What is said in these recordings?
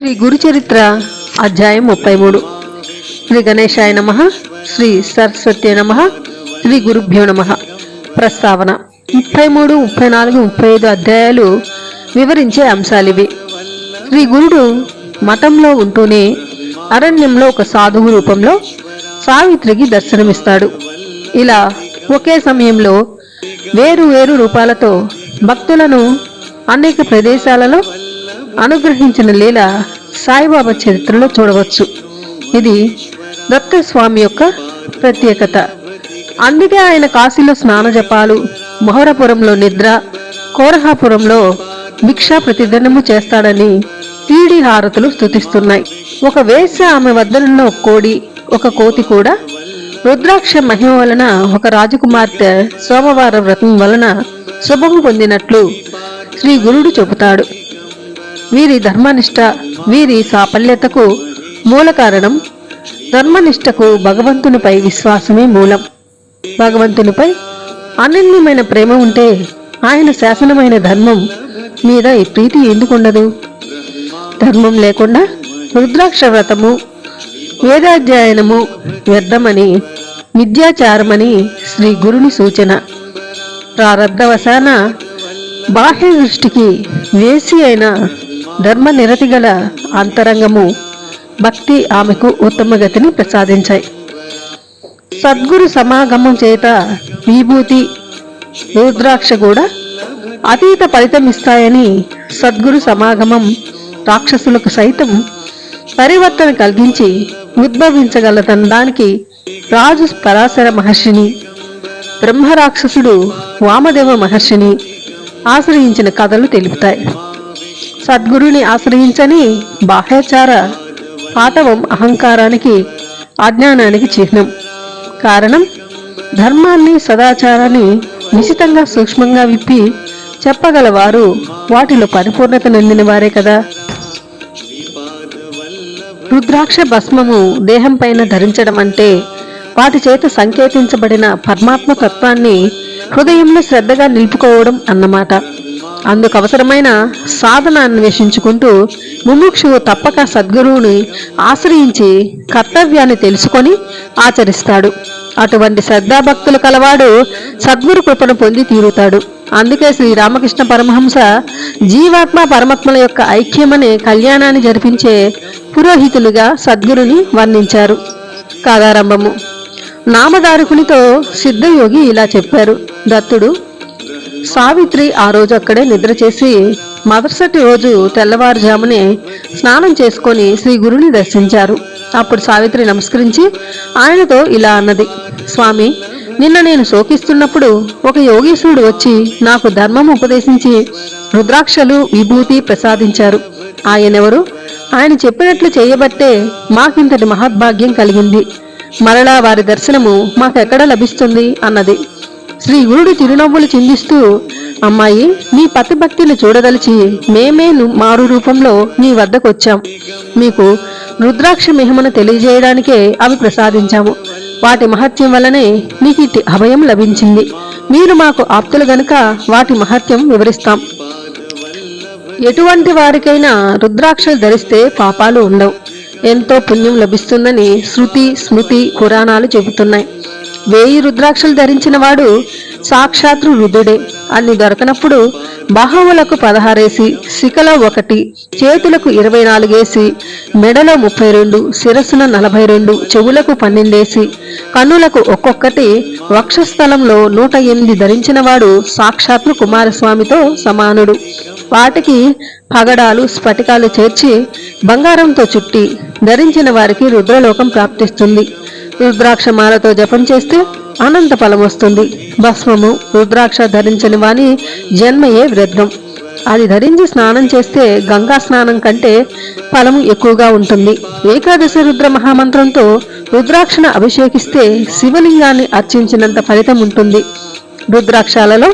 శ్రీ గురు చరిత్ర అధ్యాయం ముప్పై మూడు. శ్రీ గణేశాయ నమ శ్రీ సరస్వతి నమ శ్రీ గురుభ్యో నమ. ప్రస్తావన ముప్పై మూడు ముప్పై నాలుగు ముప్పై ఐదు అధ్యాయాలు వివరించే అంశాలివి శ్రీ గురుడు మఠంలో ఉంటూనే అరణ్యంలో ఒక సాధువు రూపంలో సావిత్రికి దర్శనమిస్తాడు. ఇలా ఒకే సమయంలో వేరు వేరు రూపాలతో భక్తులను అనేక ప్రదేశాలలో అనుగ్రహించిన లీల సాయిబాబా చరిత్రలో చూడవచ్చు. ఇది దత్తస్వామి యొక్క ప్రత్యేకత. అందుకే ఆయన కాశీలో స్నాన జపాలు మొహరపురంలో నిద్ర కోరహాపురంలో భిక్షా ప్రతిదినము చేస్తాడని తీడి హారతులు స్థుతిస్తున్నాయి ఒక వేశ్య ఆమె వద్దనున్న ఒక కోడి ఒక కోతి కూడా రుద్రాక్ష మహిమ వలన ఒక రాజకుమార్తె సోమవార వ్రతం వలన శుభము పొందినట్లు శ్రీ గురుడు చెబుతాడు. వీరి ధర్మనిష్ట వీరి సాఫల్యతకు మూల కారణం ధర్మనిష్టకు భగవంతునిపై విశ్వాసమే మూలం. భగవంతునిపై అనన్యమైన ప్రేమ ఉంటే ఆయన శాసనమైన ధర్మం మీద ఈ ప్రీతి ఎందుకుండదు? ధర్మం లేకుండా రుద్రాక్ష వ్రతము వేదాధ్యయనము వ్యర్థమని విద్యాచారమని శ్రీ గురుని సూచన. ప్రారబ్ధవశాన బాహ్య దృష్టికి వేసి అయిన ధర్మ నిరతి గల అంతరంగము భక్తి ఆమెకు ఉత్తమ గతిని ప్రసాదించాయి. సద్గురు సమాగమం చేత విభూతి రుద్రాక్ష కూడా అతీత ఫలితం ఇస్తాయని సద్గురు సమాగమం రాక్షసులకు సైతం పరివర్తన కలిగించి ఉద్భవించగలదనడానికి రాజు పరాశర మహర్షిని బ్రహ్మరాక్షసుడు వామదేవ మహర్షిని ఆశ్రయించిన కథలు తెలుపుతాయి. సద్గురుని ఆశ్రయించని బాహ్యాచార పాఠవం అహంకారానికి అజ్ఞానానికి చిహ్నం. కారణం ధర్మాన్ని సదాచారాన్ని నిశితంగా సూక్ష్మంగా విప్పి చెప్పగలవారు వాటిలో పరిపూర్ణత నిందిన వారే కదా. రుద్రాక్ష భస్మము దేహం పైన ధరించడం అంటే వాటి చేత సంకేతించబడిన పరమాత్మ తత్వాన్ని హృదయంలో శ్రద్ధగా నిలుపుకోవడం అన్నమాట. అందుకు అవసరమైన సాధన అన్వేషించుకుంటూ ముముక్షువు తప్పక సద్గురువుని ఆశ్రయించి కర్తవ్యాన్ని తెలుసుకొని ఆచరిస్తాడు. అటువంటి శ్రద్ధాభక్తులు కలవాడు సద్గురు కృపను పొంది తీరుతాడు. అందుకే శ్రీరామకృష్ణ పరమహంస జీవాత్మ పరమాత్మల యొక్క ఐక్యమనే కళ్యాణాన్ని జరిపించే పురోహితులుగా సద్గురుని వర్ణించారు. కాదారంభము. నామదారుకునితో సిద్ధయోగి ఇలా చెప్పారు. దత్తుడు సావిత్రి ఆ రోజు అక్కడే నిద్ర చేసి మరుసటి రోజు తెల్లవారుజామునే స్నానం చేసుకొని శ్రీ గురుని దర్శించారు. అప్పుడు సావిత్రి నమస్కరించి ఆయనతో ఇలా అన్నది స్వామి నిన్న నేను శోకిస్తున్నప్పుడు ఒక యోగీశ్వరుడు వచ్చి నాకు ధర్మం ఉపదేశించి రుద్రాక్షలు విభూతి ప్రసాదించారు. ఆయనెవరు? ఆయన చెప్పినట్లు చేయబట్టే మాకింతటి మహద్భాగ్యం కలిగింది. మరలా వారి దర్శనము మాకెక్కడ లభిస్తుంది? అన్నది. శ్రీ గురుడు చిరునవ్వులు చిందిస్తూ అమ్మాయి నీ పతిభక్తిని చూడదలిచి మేమే మారు రూపంలో నీ వద్దకొచ్చాం. మీకు రుద్రాక్ష మిహమను తెలియజేయడానికే అవి ప్రసాదించాము. వాటి మహత్యం వలనే నీకు ఇటు అభయం లభించింది. మీరు మాకు ఆప్తులు గనుక వాటి మహత్యం వివరిస్తాం. ఎటువంటి వారికైనా రుద్రాక్షలు ధరిస్తే పాపాలు ఉండవు. ఎంతో పుణ్యం లభిస్తుందని శృతి స్మృతి పురాణాలు చెబుతున్నాయి. వేయి రుద్రాక్షలు ధరించిన వాడు సాక్షాత్తు రుద్రుడే అన్ని దొరకనప్పుడు బాహువులకు పదహారేసి శిఖలో ఒకటి చేతులకు ఇరవై నాలుగేసి మెడలో ముప్పై రెండు శిరస్సున నలభై రెండు చెవులకు పన్నెండేసి కన్నులకు ఒక్కొక్కటి వక్షస్థలంలో నూట ఎనిమిది ధరించిన వాడు సాక్షాత్తు కుమారస్వామితో సమానుడు. వాటికి పగడాలు స్ఫటికాలు చేర్చి బంగారంతో చుట్టి ధరించిన వారికి రుద్రలోకం ప్రాప్తిస్తుంది. రుద్రాక్ష మాలతో జపం చేస్తే అనంత ఫలం వస్తుంది. భస్మము రుద్రాక్ష ధరించని వాని జన్మయే వృద్ధం అది ధరించి స్నానం చేస్తే గంగా స్నానం కంటే ఫలం ఎక్కువగా ఉంటుంది. ఏకాదశి రుద్ర మహామంత్రంతో రుద్రాక్షను అభిషేకిస్తే శివలింగాన్ని అర్చించినంత ఫలితం ఉంటుంది. రుద్రాక్షాలలో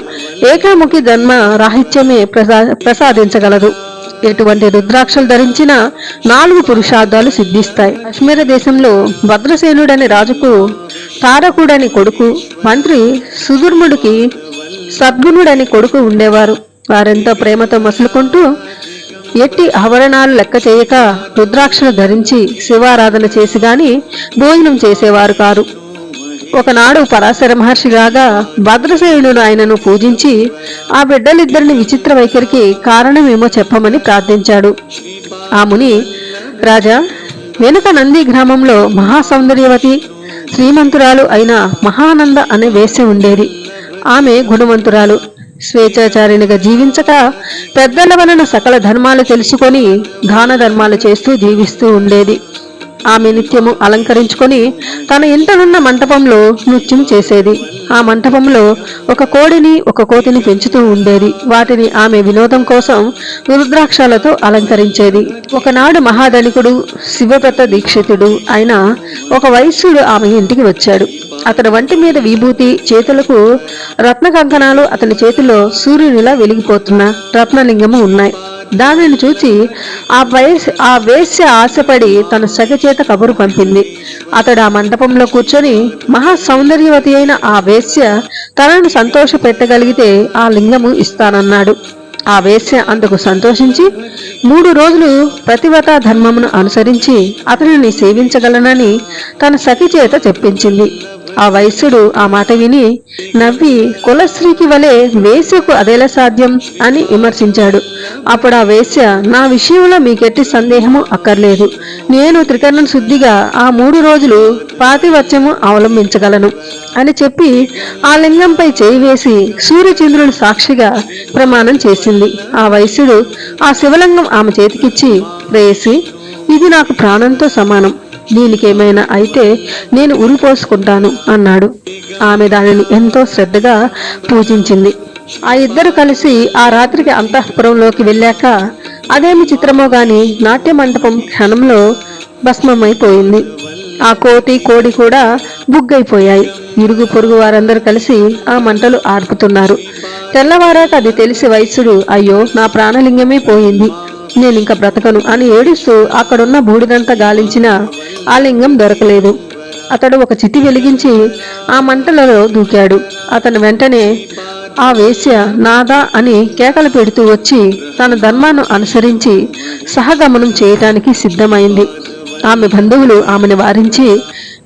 ఏకాముఖి జన్మ రాహిత్యమే ప్రసా ప్రసాదించగలదు. ఎటువంటి రుద్రాక్షలు ధరించిన నాలుగు పురుషార్థాలు సిద్ధిస్తాయి. కాశ్మీర దేశంలో భద్రసేనుడని రాజుకు తారకుడని కొడుకు మంత్రి సుధుర్ముడికి సద్గుణుడని కొడుకు ఉండేవారు. వారెంతో ప్రేమతో మసులుకుంటూ ఎట్టి ఆభరణాలు లెక్క చేయక రుద్రాక్షను ధరించి శివారాధన చేసి గాని భోజనం చేసేవారు కారు. ఒకనాడు పరాశర మహర్షి రాగా భద్రసేనుడు ఆయనను పూజించి ఆ బిడ్డలిద్దరిని విచిత్ర వైఖరికి కారణమేమో చెప్పమని ప్రార్థించాడు. ఆ ముని రాజా వెనుక నంది గ్రామంలో మహాసౌందర్యవతి శ్రీమంతురాలు అయిన మహానంద అనే వేసి ఉండేది. ఆమె గుణవంతురాలు. స్వేచ్ఛాచారిణిగా జీవించక పెద్దల వలన సకల ధర్మాలు తెలుసుకొని దాన ధర్మాలు చేస్తూ జీవిస్తూ ఉండేది. ఆమె నిత్యము అలంకరించుకొని తన ఇంటనున్న మంటపంలో నృత్యం చేసేది. ఆ మంటపంలో ఒక కోడిని ఒక కోతిని పెంచుతూ ఉండేది. వాటిని ఆమె వినోదం కోసం రుద్రాక్షాలతో అలంకరించేది. ఒకనాడు మహాధనికుడు శివప్రత దీక్షితుడు అయిన ఒక వైశ్యుడు ఆమె ఇంటికి వచ్చాడు. అతని వంటి మీద విభూతి చేతులకు రత్న కంకణాలు అతని చేతిలో సూర్యునిలా వెలిగిపోతున్న రత్నలింగము ఉన్నాయి. దానిని చూచి ఆ వయస్సు ఆ వేశ్య ఆశపడి తన సగచేత కబురు పంపింది. అతడు ఆ మండపంలో కూర్చొని మహా సౌందర్యవతి అయిన ఆ వేశ్య తనను సంతోష పెట్టగలిగితే ఆ లింగము ఇస్తానన్నాడు. ఆ వేశ్య అందుకు సంతోషించి మూడు రోజులు ప్రతివత ధర్మమును అనుసరించి అతనిని సేవించగలనని తన సఖి చేత చెప్పించింది. ఆ వైశ్యుడు ఆ మాట విని నవ్వి కులశ్రీకి వలె వేశ్యకు అదేలా సాధ్యం? అని విమర్శించాడు. అప్పుడు ఆ వేశ్య నా విషయంలో మీకెట్టి సందేహము అక్కర్లేదు. నేను త్రికరణ శుద్ధిగా ఆ మూడు రోజులు పాతివత్యము అవలంబించగలను అని చెప్పి ఆ లింగంపై చేయి వేసి సూర్యచంద్రుడు సాక్షిగా ప్రమాణం చేసింది. ఆ వైశ్యుడు ఆ శివలింగం ఆమె చేతికిచ్చి వేసి ఇది నాకు ప్రాణంతో సమానం. దీనికేమైనా అయితే నేను ఉరిపోసుకుంటాను అన్నాడు. ఆమె దానిని ఎంతో శ్రద్ధగా పూజించింది. ఆ ఇద్దరు కలిసి ఆ రాత్రికి అంతఃపురంలోకి వెళ్ళాక అదేమి చిత్రమో గాని నాట్య మంటపం క్షణంలో భస్మమైపోయింది. ఆ కోటి కోడి కూడా బుగ్గైపోయాయి. ఇరుగు పొరుగు వారందరూ కలిసి ఆ మంటలు ఆర్పుతున్నారు. తెల్లవారాక అది తెలిసి వైశ్యుడు అయ్యో నా ప్రాణలింగమే పోయింది. నేను ఇంకా బ్రతకను అని ఏడుస్తూ అక్కడున్న బూడిదంతా గాలించిన ఆ లింగం దొరకలేదు. అతడు ఒక చితి వెలిగించి ఆ మంటలలో దూకాడు. అతను వెంటనే ఆ వేశ్య నాదా అని కేకలు పెడుతూ వచ్చి తన ధర్మాన్ని అనుసరించి సహగమనం చేయటానికి సిద్ధమైంది. ఆమె బంధువులు ఆమెను వారించి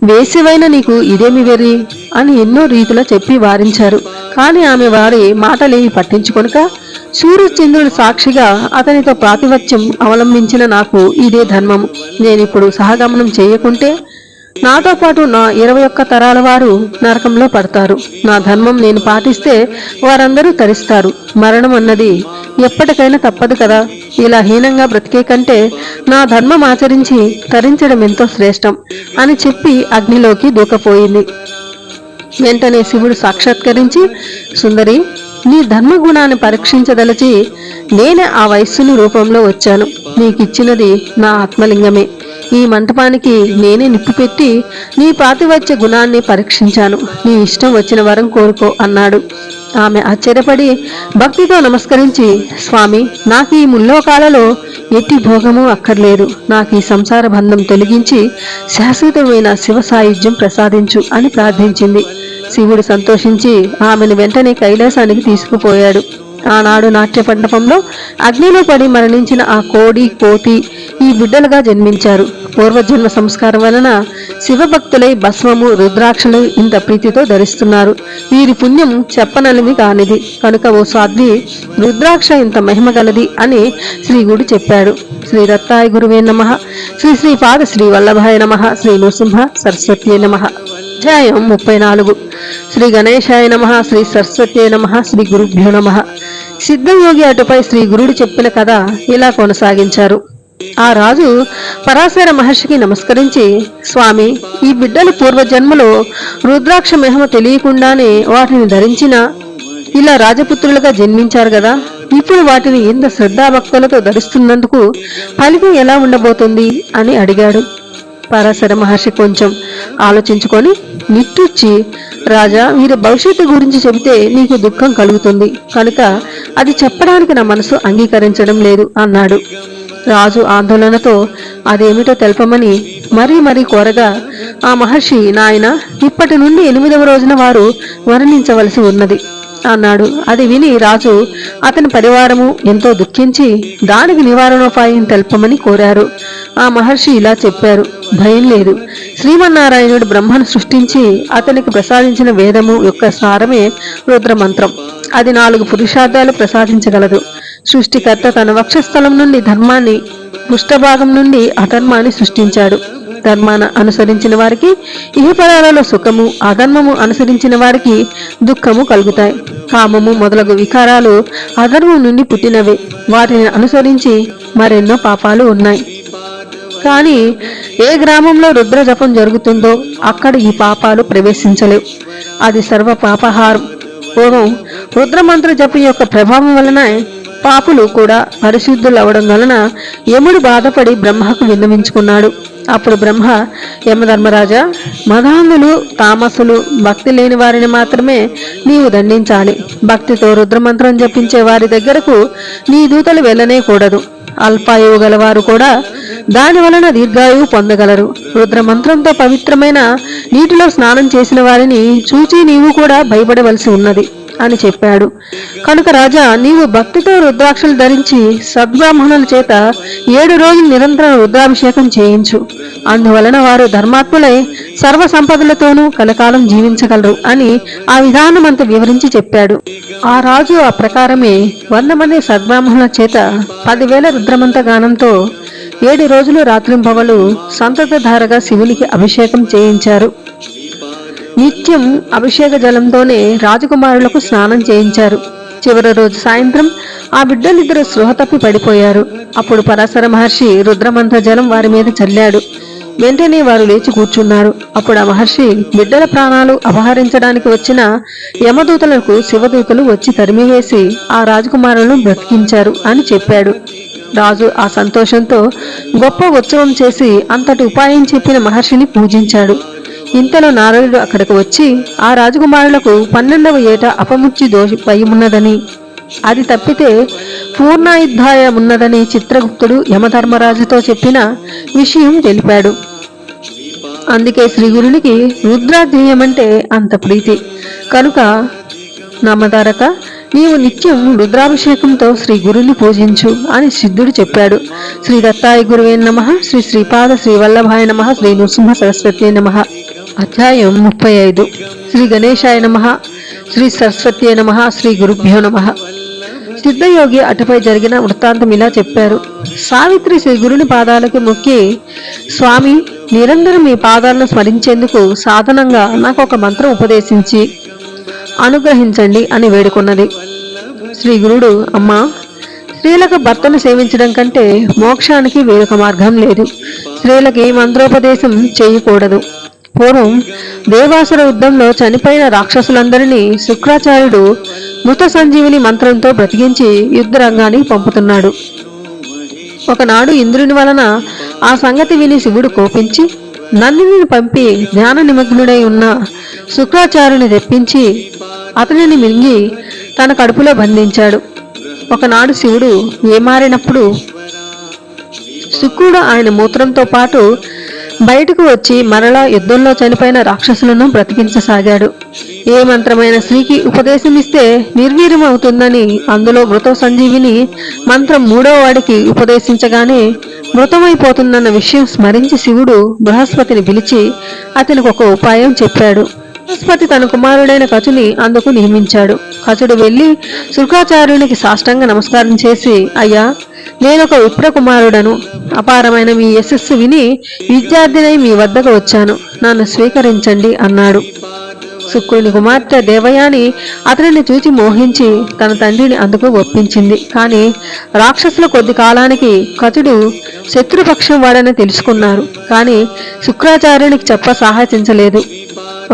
వేసివైన నీకు ఇదేమి వెర్రి? అని ఎన్నో రీతిలో చెప్పి వారించారు. కానీ ఆమె వారి మాటలేవి పట్టించుకొనక సూర్యచంద్రుడు సాక్షిగా అతనితో ప్రాతివత్యం అవలంబించిన నాకు ఇదే ధర్మం. నేనిప్పుడు సహగమనం చేయకుంటే నాతో పాటు నా ఇరవై ఒక్క తరాల వారు నరకంలో పడతారు. నా ధర్మం నేను పాటిస్తే వారందరూ తరిస్తారు. మరణం అన్నది ఎప్పటికైనా తప్పదు కదా. ఇలా హీనంగా బ్రతికే కంటే నా ధర్మం ఆచరించి తరించడం ఎంతో శ్రేష్టం అని చెప్పి అగ్నిలోకి దూకపోయింది. వెంటనే శివుడు సాక్షాత్కరించి సుందరి నీ ధర్మగుణాన్ని పరీక్షించదలచి నేనే ఆ వయస్సుని రూపంలో వచ్చాను. నీకిచ్చినది నా ఆత్మలింగమే. ఈ మంటపానికి నేనే నిప్పు పెట్టి నీ పాతివచ్చే గుణాన్ని పరీక్షించాను. నీ ఇష్టం వచ్చిన వరం కోరుకో అన్నాడు. ఆమె ఆశ్చర్యపడి భక్తితో నమస్కరించి స్వామి నాకు ఈ ముల్లోకాలలో ఎట్టి భోగము అక్కర్లేదు. నాకు ఈ సంసార బంధం తొలగించి శాశ్వతమైన శివ సాయుధ్యం ప్రసాదించు అని ప్రార్థించింది. శివుడు సంతోషించి ఆమెను వెంటనే కైలాసానికి తీసుకుపోయాడు. ఆనాడు నాట్య మండపంలో అగ్నిలో పడి మరణించిన ఆ కోడి కోతి ఈ బిడ్డలుగా జన్మించారు. పూర్వజన్మ సంస్కారం వలన శివభక్తులై భస్మము రుద్రాక్షలు ఇంత ప్రీతితో ధరిస్తున్నారు. వీరి పుణ్యం చెప్పనలిమి కానిది. కనుక ఓ స్వాద్వి రుద్రాక్ష ఇంత మహిమ గలది అని శ్రీగుడు చెప్పాడు. శ్రీ దత్తాయ గురువే నమ. శ్రీ శ్రీ పాద శ్రీ వల్లభాయ నమ. శ్రీ నృసింహ సరస్వతి నమ. అధ్యాయం ముప్పై నాలుగు. శ్రీ గణేశాయ నమ శ్రీ సరస్వతి నమ శ్రీ గురుభ్యో నమ. సిద్ధయోగి అటుపై శ్రీ గురుడు చెప్పిన కథ ఇలా కొనసాగించారు. ఆ రాజు పరాశర మహర్షికి నమస్కరించి స్వామి ఈ బిడ్డలు పూర్వజన్మలో రుద్రాక్ష మహిమ తెలియకుండానే వాటిని ధరించిన ఇలా రాజపుత్రులుగా జన్మించారు కదా. ఇప్పుడు వాటిని ఇంత శ్రద్ధాభక్తులతో ధరిస్తున్నందుకు ఫలితం ఎలా ఉండబోతుంది? అని అడిగాడు. పరాశర మహర్షి కొంచెం ఆలోచించుకొని నిట్టూర్చి రాజా వీరి భవిష్యత్తు గురించి చెబితే నీకు దుఃఖం కలుగుతుంది. కనుక అది చెప్పడానికి నా మనసు అంగీకరించడం లేదు అన్నాడు. రాజు ఆందోళనతో అదేమిటో తెలపమని మరీ మరీ కోరగా ఆ మహర్షి నాయన ఇప్పటి నుండి ఎనిమిదవ రోజున వారు వర్ణించవలసి ఉన్నది. అన్నాడు. అది విని రాజు అతని పరివారము ఎంతో దుఃఖించి దానికి నివారణోపాయం తెలపమని కోరారు. ఆ మహర్షి ఇలా చెప్పారు భయం లేదు. శ్రీమన్నారాయణుడు బ్రహ్మను సృష్టించి అతనికి ప్రసాదించిన వేదము యొక్క సారమే రుద్రమంత్రం. అది నాలుగు పురుషార్థాలు ప్రసాదించగలదు. సృష్టికర్త తన వక్షస్థలం నుండి ధర్మాన్ని పుష్ఠభాగం నుండి అధర్మాన్ని సృష్టించాడు. ధర్మాన అనుసరించిన వారికి ఇహపరాలలో సుఖము అధర్మము అనుసరించిన వారికి దుఃఖము కలుగుతాయి. కామము మొదలగు వికారాలు అధర్మం నుండి పుట్టినవే. వాటిని అనుసరించి మరెన్నో పాపాలు ఉన్నాయి. కానీ ఏ గ్రామంలో రుద్ర జపం జరుగుతుందో అక్కడ ఈ పాపాలు ప్రవేశించలేవు. అది సర్వ పాపహారం పూర్వం రుద్రమంత్ర జపం యొక్క ప్రభావం వలన పాపులు కూడా పరిశుద్ధులవడం వలన యముడు బాధపడి బ్రహ్మకు విన్నవించుకున్నాడు. అప్పుడు బ్రహ్మ యమధర్మరాజా మదాంధులు తామసులు భక్తి లేని వారిని మాత్రమే నీవు దండించాలి. భక్తితో రుద్రమంత్రం జపించే వారి దగ్గరకు నీ దూతలు వెళ్ళనే కూడదు. అల్పాయువు గలవారు కూడా దాని వలన దీర్ఘాయువు పొందగలరు. రుద్రమంత్రంతో పవిత్రమైన నీటిలో స్నానం చేసిన వారిని చూచి నీవు కూడా భయపడవలసి ఉన్నది. అని చెప్పాడు. కనుక రాజా నీవు భక్తితో రుద్రాక్షలు ధరించి సద్బ్రాహ్మణుల చేత ఏడు రోజులు నిరంతరం రుద్రాభిషేకం చేయించు. అందువలన వారు ధర్మాత్ములై సర్వ సంపదలతోనూ కలకాలం జీవించగలరు అని ఆ విధానం అంత వివరించి చెప్పాడు. ఆ రాజు ఆ ప్రకారమే వంద మంది సద్బ్రాహ్మణుల చేత పదివేల రుద్రమంత గానంతో ఏడు రోజులు రాత్రింపవలు సంతతధారగా శివునికి అభిషేకం చేయించారు. నిత్యం అభిషేక జలంతోనే రాజకుమారులకు స్నానం చేయించారు. చివరి రోజు సాయంత్రం ఆ బిడ్డలిద్దరు స్పృహ తప్పి పడిపోయారు. అప్పుడు పరాశర మహర్షి రుద్రమంత్ర జలం వారి మీద చల్లాడు. వెంటనే వారు లేచి కూర్చున్నారు. అప్పుడు ఆ మహర్షి బిడ్డల ప్రాణాలు అపహరించడానికి వచ్చిన యమదూతలకు శివదూతలు వచ్చి తరిమివేసి ఆ రాజకుమారులను బ్రతికించారు అని చెప్పాడు. రాజు ఆ సంతోషంతో గొప్ప ఉత్సవం చేసి అంతటి ఉపాయం చెప్పిన మహర్షిని పూజించాడు. ఇంతలో నారదుడు అక్కడికి వచ్చి ఆ రాజకుమారులకు పన్నెండవ ఏట అపముచ్చి దోషి భయమున్నదని అది తప్పితే పూర్ణాయుద్ధాయ ఉన్నదని చిత్రగుప్తుడు యమధర్మరాజుతో చెప్పిన విషయం తెలిపాడు. అందుకే శ్రీగురునికి రుద్రాధ్యేయమంటే అంత ప్రీతి. కనుక నమ్మదారక నీవు నిత్యం రుద్రాభిషేకంతో శ్రీ గురుని పూజించు అని సిద్ధుడు చెప్పాడు. శ్రీ దత్తాయ గురువే నమ శ్రీ శ్రీపాద శ్రీ వల్లభాయ నమ శ్రీ నృసింహ సరస్వతి నమ. అధ్యాయం ముప్పై ఐదు. శ్రీ గణేశాయ నమ శ్రీ సరస్వతి నమ శ్రీ గురుభ్యో నమ. సిద్ధయోగి అటుపై జరిగిన వృత్తాంతం ఇలా చెప్పారు. సావిత్రి శ్రీ గురుని పాదాలకు మొక్కి స్వామి నిరంతరం మీ పాదాలను స్మరించేందుకు సాధనంగా నాకు ఒక మంత్రం ఉపదేశించి అనుగ్రహించండి అని వేడుకున్నది. శ్రీ గురుడు అమ్మా స్త్రీలకు భర్తను సేవించడం కంటే మోక్షానికి వేరొక మార్గం లేదు. స్త్రీలకి మంత్రోపదేశం చేయకూడదు. పూర్వం దేవాసుర యుద్ధంలో చనిపోయిన రాక్షసులందరినీ శుక్రాచార్యుడు మృత సంజీవిని మంత్రంతో బ్రతికించి యుద్ధరంగానికి పంపుతున్నాడు. ఒకనాడు ఇంద్రుని వలన ఆ సంగతి విని శివుడు కోపించి నందిని పంపి జ్ఞాన నిమగ్నుడై ఉన్న శుక్రాచార్యుని తెప్పించి అతనిని మింగి తన కడుపులో బంధించాడు. ఒకనాడు శివుడు ఏమారినప్పుడు శుక్రుడు ఆయన మూత్రంతో పాటు బయటకు వచ్చి మరలా యుద్ధంలో చనిపోయిన రాక్షసులను బ్రతికించసాగాడు. ఏ మంత్రమైన స్త్రీకి ఉపదేశం ఇస్తే నిర్వీర్యం అవుతుందని అందులో మృత సంజీవిని మంత్రం మూడో వాడికి ఉపదేశించగానే మృతమైపోతుందన్న విషయం స్మరించి శివుడు బృహస్పతిని పిలిచి అతనికి ఒక ఉపాయం చెప్పాడు. బృహస్పతి తన కుమారుడైన కచుని అందుకు నియమించాడు. కచుడు వెళ్ళి శుక్రాచార్యునికి సాష్టంగా నమస్కారం చేసి అయ్యా నేనొక విప్ర కుమారుడను. అపారమైన మీ యశస్సు విని విద్యార్థినై మీ వద్దకు వచ్చాను. నన్ను స్వీకరించండి అన్నాడు. శుక్రుని కుమార్తె దేవయాని అతనిని చూచి మోహించి తన తండ్రిని అందుకు ఒప్పించింది. కానీ రాక్షసుల కొద్ది కాలానికి కచుడు శత్రుపక్షం వాడని తెలుసుకున్నారు. కానీ శుక్రాచార్యునికి చెప్ప సాహసించలేదు.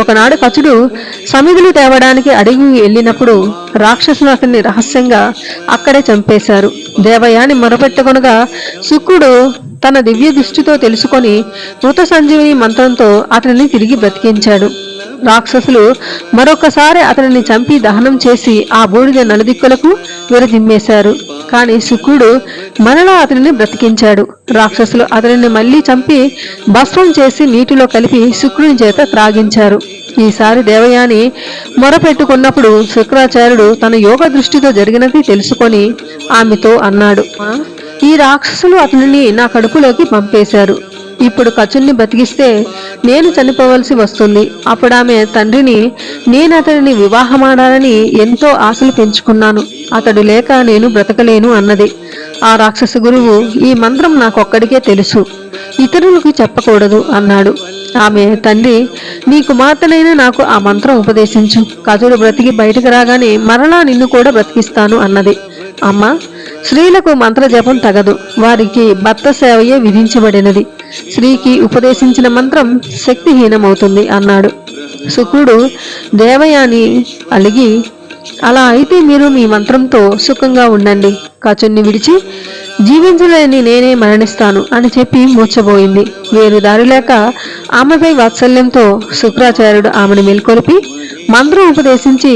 ఒకనాడు కచుడు సమిధులు తేవడానికి అడిగి వెళ్ళినప్పుడు రాక్షసులు అతన్ని రహస్యంగా అక్కడే చంపేశారు. దేవయాని మొరపెట్టుకొనగా శుక్రుడు తన దివ్య దృష్టితో తెలుసుకొని మృత సంజీవిని మంత్రంతో అతనిని తిరిగి బ్రతికించాడు. రాక్షసులు మరొకసారి అతనిని చంపి దహనం చేసి ఆ బూడిద నలుదిక్కులకు విరజిమ్మేశారు కానీ శుక్రుడు మరలా అతనిని బ్రతికించాడు. రాక్షసులు అతనిని మళ్ళీ చంపి భస్మం చేసి నీటిలో కలిపి శుక్రుని చేత త్రాగించారు. ఈసారి దేవయాని మొరపెట్టుకున్నప్పుడు శుక్రాచార్యుడు తన యోగ దృష్టితో జరిగినది తెలుసుకొని ఆమెతో అన్నాడు ఈ రాక్షసులు అతనిని నా కడుపులోకి పంపేశారు. ఇప్పుడు కచుల్ని బతికిస్తే నేను చనిపోవలసి వస్తుంది. అప్పుడు ఆమె తండ్రిని నేను అతనిని వివాహమాడాలని ఎంతో ఆశలు పెంచుకున్నాను. అతడు లేక నేను బ్రతకలేను అన్నది. ఆ రాక్షస గురువు ఈ మంత్రం నాకొక్కడికే తెలుసు. ఇతరులకు చెప్పకూడదు అన్నాడు. ఆమె తండ్రి నీ కుమార్తెనైనా నాకు ఆ మంత్రం ఉపదేశించు. కథుడు బ్రతికి బయటకు రాగానే మరలా నిన్ను కూడా బ్రతికిస్తాను అన్నది. అమ్మ స్త్రీలకు మంత్రజపం తగదు. వారికి భర్త సేవయే విధించబడినది. స్త్రీకి ఉపదేశించిన మంత్రం శక్తిహీనమవుతుంది అన్నాడు. శుక్రుడు దేవయాని అలిగి అలా అయితే మీరు మీ మంత్రంతో సుఖంగా ఉండండి. కాచుని విడిచి జీవించలేని నేనే మరణిస్తాను అని చెప్పి మూర్చబోయింది వేరు దారి లేక ఆమెపై వాత్సల్యంతో శుక్రాచార్యుడు ఆమెను మేల్కొలిపి మంత్రం ఉపదేశించి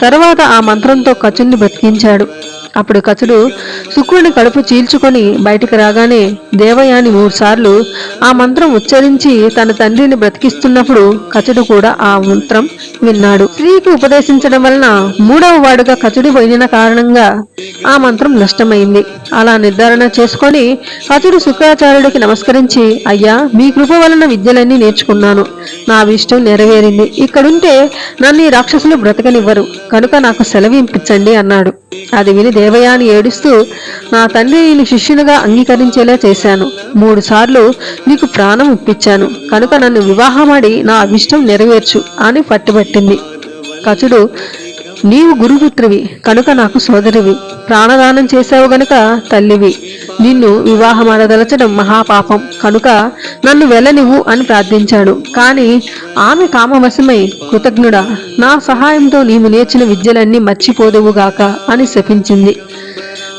తర్వాత ఆ మంత్రంతో కచుని బ్రతికించాడు అప్పుడు కచుడు శుక్రుని కడుపు చీల్చుకొని బయటికి రాగానే దేవయాని మూడుసార్లు ఆ మంత్రం ఉచ్చరించి తన తండ్రిని బ్రతికిస్తున్నప్పుడు కచుడు కూడా ఆ మంత్రం విన్నాడు. స్త్రీకి ఉపదేశించడం వలన మూడవ వాడుగా కచుడు పోయిన కారణంగా ఆ మంత్రం నష్టమైంది. అలా నిర్ధారణ చేసుకొని కచుడు శుక్రాచార్యుడికి నమస్కరించి అయ్యా మీ కృప వలన విద్యలన్నీ నేర్చుకున్నాను. నా ఇష్టం నెరవేరింది. ఇక్కడుంటే నన్ను ఈ రాక్షసులు బ్రతకనివ్వరు. కనుక నాకు సెలవు అన్నాడు. అది విని దేవయాని ఏడుస్తూ నా తండ్రి నేను శిష్యునిగా అంగీకరించేలా చేశాను. మూడు సార్లు నీకు ప్రాణం ఇప్పించాను కనుక నన్ను వివాహమాడి నా అభిష్టం నెరవేర్చు అని పట్టుబట్టింది. కచుడు నీవు గురుపుత్రివి కనుక నాకు సోదరివి. ప్రాణదానం చేశావు గనుక తల్లివి. నిన్ను వివాహమనదలచడం మహాపాపం. కనుక నన్ను వెళ్ళనివ్వు అని ప్రార్థించాడు. కాని ఆమె కామవశమై కృతజ్ఞుడా నా సహాయంతో నీవు నేర్చిన విద్యలన్నీ మర్చిపోదువుగాక అని శపించింది.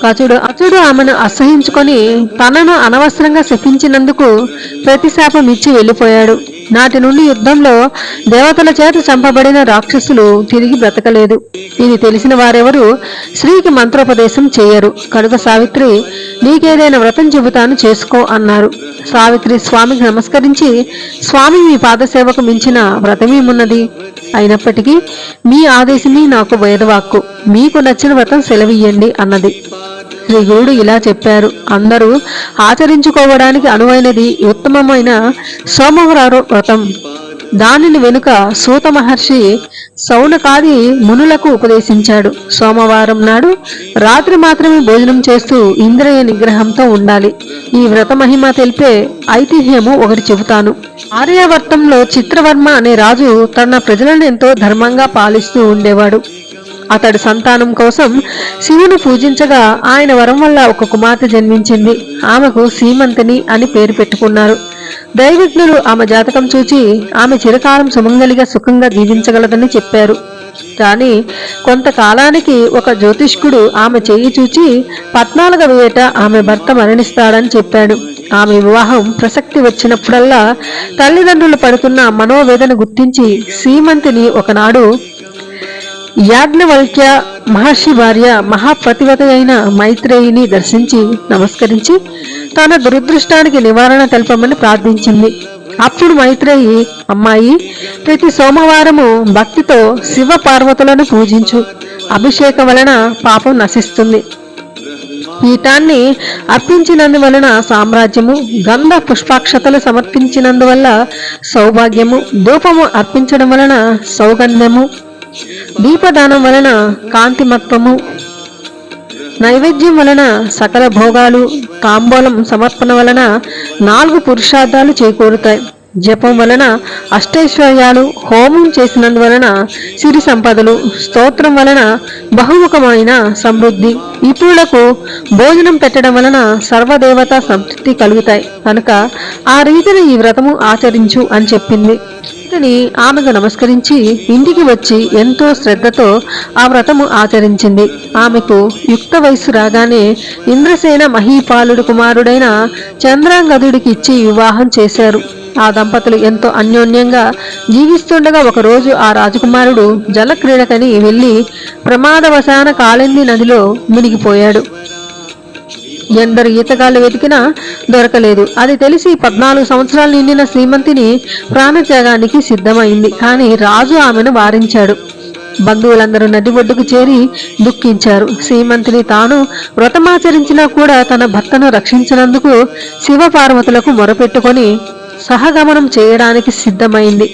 అచుడు అచుడు ఆమెను అసహించుకొని తనను అనవసరంగా శపించినందుకు ప్రతిశాపం ఇచ్చి వెళ్ళిపోయాడు. నాటి నుండి యుద్ధంలో దేవతల చేత చంపబడిన రాక్షసులు తిరిగి బ్రతకలేదు. ఇది తెలిసిన వారెవరు స్త్రీకి మంత్రోపదేశం చేయరు. కనుక సావిత్రి నీకేదైనా వ్రతం చెబుతాను చేసుకో అన్నారు. సావిత్రి స్వామికి నమస్కరించి స్వామి మీ పాదసేవకు మించిన వ్రతమేమున్నది? అయినప్పటికీ మీ ఆదేశమే నాకు వేదవాక్కు. మీకు నచ్చిన వ్రతం సెలవియ్యండి అన్నది. శ్రీ గురుడు ఇలా చెప్పారు. అందరూ ఆచరించుకోవడానికి అనువైనది ఉత్తమమైన సోమవార వ్రతం. దానిని వెనుక సూత మహర్షి సౌనకాది మునులకు ఉపదేశించాడు. సోమవారం నాడు రాత్రి మాత్రమే భోజనం చేస్తూ ఇంద్రియ నిగ్రహంతో ఉండాలి. ఈ వ్రత మహిమ తెలిపే ఐతిహ్యము ఒకటి చెబుతాను. ఆర్యావర్తంలో చిత్రవర్మ అనే రాజు తన ప్రజలను ఎంతో ధర్మంగా పాలిస్తూ ఉండేవాడు. అతడు సంతానం కోసం శివును పూజించగా ఆయన వరం వల్ల ఒక కుమార్తె జన్మించింది. ఆమెకు సీమంతిని అని పేరు పెట్టుకున్నారు. దైవజ్ఞులు ఆమె జాతకం చూచి ఆమె చిరకాలం సుమంగలిగా సుఖంగా జీవించగలదని చెప్పారు. కానీ కొంతకాలానికి ఒక జ్యోతిష్కుడు ఆమె చేయి చూచి పద్నాలుగవ ఏట ఆమె భర్త మరణిస్తాడని చెప్పాడు. ఆమె వివాహం ప్రసక్తి వచ్చినప్పుడల్లా తల్లిదండ్రులు పడుతున్న మనోవేదన గుర్తించి సీమంతిని ఒకనాడు యాజ్ఞవల్క్య మహర్షి భార్య మహాప్రతివత అయిన మైత్రేయిని దర్శించి నమస్కరించి తన దురదృష్టానికి నివారణ తెలపమని ప్రార్థించింది. అప్పుడు మైత్రేయి అమ్మాయి ప్రతి సోమవారము భక్తితో శివ పార్వతులను పూజించు. అభిషేకం వలన పాపం నశిస్తుంది. పీఠాన్ని అర్పించినందువలన సామ్రాజ్యము గంధ పుష్పాక్షతలు సమర్పించినందువల్ల సౌభాగ్యము ధూపము అర్పించడం వలన సౌగంధము దీపదానం వలన కాంతిమత్వము నైవేద్యం వలన సకల భోగాలు తాంబూలం సమర్పణ వలన నాలుగు పురుషార్థాలు చేకూరుతాయి. జపం వలన అష్టైశ్వర్యాలు హోమం చేసినందువలన సిరి సంపదలు స్తోత్రం వలన బహుముఖమైన సమృద్ధి. ఇతరులకు భోజనం పెట్టడం వలన సర్వదేవత సంతృప్తి కలుగుతాయి. కనుక ఆ రీతిని ఈ వ్రతము ఆచరించు అని చెప్పింది. వెంటనే ఆమెకు నమస్కరించి ఇంటికి వచ్చి ఎంతో శ్రద్ధతో ఆ వ్రతము ఆచరించింది. ఆమెకు యుక్త వయస్సు రాగానే ఇంద్రసేన మహీపాలుడు కుమారుడైన చంద్రాంగదుడికి ఇచ్చి వివాహం చేశారు. ఆ దంపతులు ఎంతో అన్యోన్యంగా జీవిస్తుండగా ఒకరోజు ఆ రాజకుమారుడు జలక్రీడకని వెళ్ళి ప్రమాదవశాన కాళింది నదిలో మునిగిపోయాడు. ఎందరు ఈతగాళ్ళు వెతికినా దొరకలేదు. అది తెలిసి పద్నాలుగు సంవత్సరాలు నిండిన శ్రీమంతిని ప్రాణత్యాగానికి సిద్ధమైంది. కానీ రాజు ఆమెను వారించాడు. బంధువులందరూ నది ఒడ్డుకు చేరి దుఃఖించారు. శ్రీమంతిని తాను వ్రతమాచరించినా కూడా తన భర్తను రక్షించినందుకు శివపార్వతులకు మొరపెట్టుకొని సహగమనం చేయడానికి సిద్ధమైంది.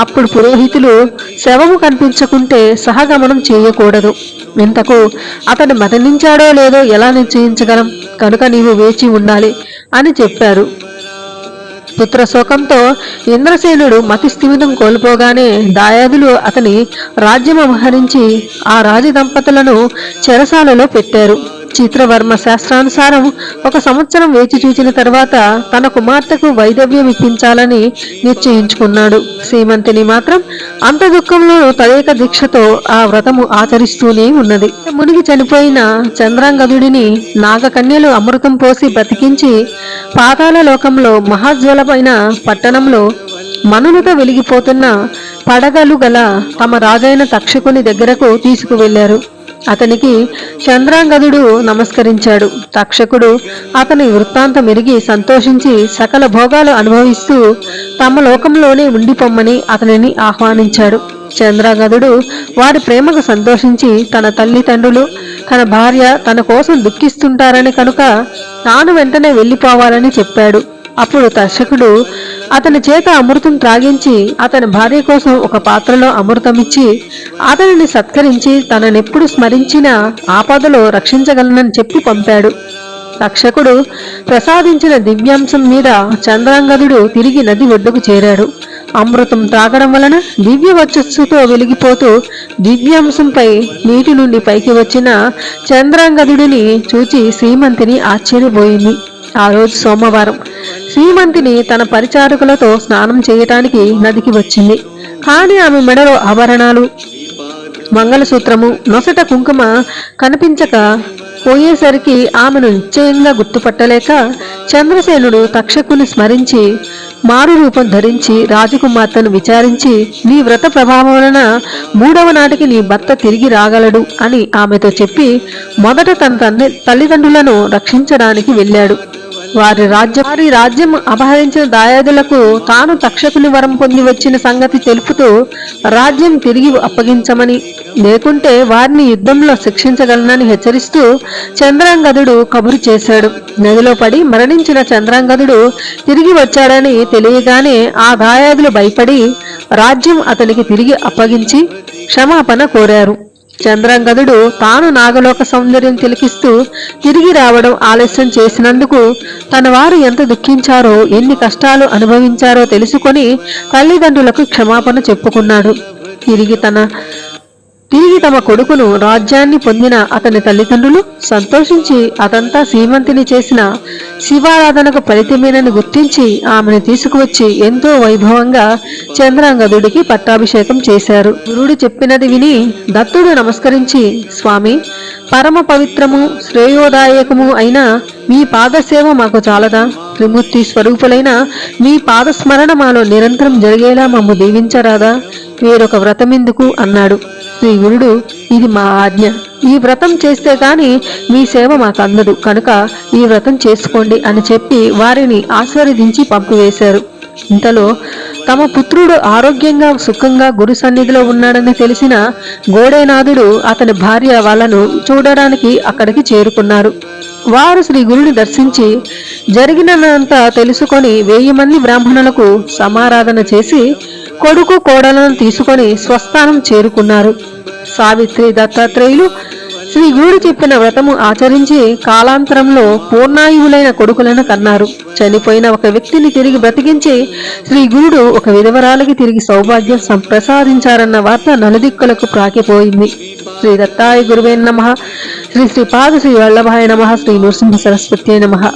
అప్పుడు పురోహితులు శవము కనిపించకుంటే సహగమనం చేయకూడదు. ఇంతకు అతడు మరణించాడో లేదో ఎలా నిశ్చయించగలం? కనుక నీవు వేచి ఉండాలి అని చెప్పారు. పుత్రశోకంతో ఇంద్రసేనుడు మతిస్థిమితం కోల్పోగానే దాయాదులు అతని రాజ్యం అపహరించి ఆ రాజ దంపతులను చెరసాలలో పెట్టారు. చిత్రవర్మ శాస్త్రానుసారం ఒక సంవత్సరం వేచి చూచిన తర్వాత తన కుమార్తెకు వైదవ్యం ఇప్పించాలని నిశ్చయించుకున్నాడు. శ్రీమంతిని మాత్రం అంత దుఃఖంలో తదేక దీక్షతో ఆ వ్రతము ఆచరిస్తూనే ఉన్నది. మునిగి చనిపోయిన చంద్రాంగదుడిని నాగకన్యలు అమృతం పోసి బ్రతికించి పాతాళ లోకంలో మహాజ్వలమైన పట్టణంలో మనులతో వెలిగిపోతున్న పడగలు గల తమ రాజైన తక్షకుని దగ్గరకు తీసుకువెళ్ళారు అతనికి చంద్రాంగదుడు నమస్కరించాడు. తక్షకుడు అతని వృత్తాంతం ఎరిగి సంతోషించి సకల భోగాలు అనుభవిస్తూ తమ లోకంలోనే ఉండిపోమ్మని అతనిని ఆహ్వానించాడు. చంద్రాంగదుడు వారి ప్రేమకు సంతోషించి తన తల్లిదండ్రులు తన భార్య తన కోసం దుఃఖిస్తుంటారని కనుక తాను వెంటనే వెళ్ళిపోవాలని చెప్పాడు. అప్పుడు దర్శకుడు అతని చేత అమృతం త్రాగించి అతని భార్య కోసం ఒక పాత్రలో అమృతమిచ్చి అతనిని సత్కరించి తననెప్పుడు స్మరించిన ఆపదలో రక్షించగలనని చెప్పి పంపాడు. రక్షకుడు ప్రసాదించిన దివ్యాంశం మీద చంద్రాంగదుడు తిరిగి నది ఒడ్డుకు చేరాడు. అమృతం త్రాగడం వలన దివ్య వచ్చస్సుతో వెలిగిపోతూ దివ్యాంశంపై నీటి నుండి పైకి వచ్చిన చంద్రాంగదుడిని చూచి శ్రీమంతిని ఆశ్చర్యపోయింది. ఆ రోజు సోమవారం. శ్రీమంతిని తన పరిచారకులతో స్నానం చేయటానికి నదికి వచ్చింది. కానీ ఆమె మెడలో ఆభరణాలు మంగళసూత్రము నొసట కుంకుమ కనిపించక పోయేసరికి ఆమెను నిశ్చయంగా గుర్తుపట్టలేక చంద్రసేనుడు తక్షకుని స్మరించి మారు రూపం ధరించి రాజకుమార్తెను విచారించి నీ వ్రత ప్రభావం వలన మూడవ నాటికి నీ భర్త తిరిగి రాగలడు అని ఆమెతో చెప్పి మొదట తన తండ్రి తల్లిదండ్రులను రక్షించడానికి వెళ్ళాడు. వారి రాజ్యం వారి రాజ్యం అపహరించిన దాయాదులకు తాను తక్షకుని వరం పొంది వచ్చిన సంగతి తెలుపుతూ రాజ్యం తిరిగి అప్పగించమని లేకుంటే వారిని యుద్ధంలో శిక్షించగలనని హెచ్చరిస్తూ చంద్రాంగదుడు కబురు చేశాడు. నదిలో పడి మరణించిన చంద్రాంగదుడు తిరిగి వచ్చాడని తెలియగానే ఆ దాయాదులు భయపడి రాజ్యం అతనికి తిరిగి అప్పగించి క్షమాపణ కోరారు. చంద్రాంగదుడు తాను నాగలోక సౌందర్యం తిలకిస్తూ తిరిగి రావడం ఆలస్యం చేసినందుకు తన వారు ఎంత దుఃఖించారో ఎన్ని కష్టాలు అనుభవించారో తెలుసుకొని తల్లిదండ్రులకు క్షమాపణ చెప్పుకున్నాడు. తిరిగి తన తిరిగి తమ కొడుకును రాజ్యాన్ని పొందిన అతని తల్లిదండ్రులు సంతోషించి అతంతా శ్రీమంతిని చేసిన శివారాధనకు ఫలితమేనని గుర్తించి ఆమెను తీసుకువచ్చి ఎంతో వైభవంగా చంద్రాంగదుడికి పట్టాభిషేకం చేశారు. గురుడు చెప్పినది విని దత్తుడు నమస్కరించి స్వామి పరమ పవిత్రము శ్రేయోదాయకము అయిన మీ పాదసేవ మాకు చాలదా? త్రిమూర్తి స్వరూపులైన మీ పాదస్మరణ మాలో నిరంతరం జరిగేలా మమ్ము దీవించరాదా? వేరొక వ్రతమెందుకు అన్నాడు. శ్రీగురుడు ఇది మా ఆజ్ఞ. ఈ వ్రతం చేస్తే కానీ మీ సేవ మాకు అందదు కనుక ఈ వ్రతం చేసుకోండి అని చెప్పి వారిని ఆశీర్వదించి పంపివేశారు. ఇంతలో తమ పుత్రుడు ఆరోగ్యంగా సుఖంగా గురు సన్నిధిలో ఉన్నాడని తెలిసిన గోడేనాథుడు అతని భార్య వాళ్ళను చూడడానికి అక్కడికి చేరుకున్నారు. వారు శ్రీ గురుని దర్శించి జరిగినంతా తెలుసుకొని వెయ్యి మంది బ్రాహ్మణులకు సమారాధన చేసి కొడుకు కోడలను తీసుకొని స్వస్థానం చేరుకున్నారు. సావిత్రి దత్తాత్రేయులు శ్రీ గురుడు చెప్పిన వ్రతము ఆచరించి కాలాంతరంలో పూర్ణాయువులైన కొడుకులను కన్నారు. చనిపోయిన ఒక వ్యక్తిని తిరిగి బ్రతికించి శ్రీ గురుడు ఒక విధవరాలకి తిరిగి సౌభాగ్యం సంప్రసాదించారన్న వార్త నలుదిక్కులకు ప్రాకిపోయింది. శ్రీ దత్తాయ గురువే నమ. శ్రీ శ్రీపాద శ్రీ వల్లభాయ నమ. శ్రీ నృసింహ సరస్వతి నమ.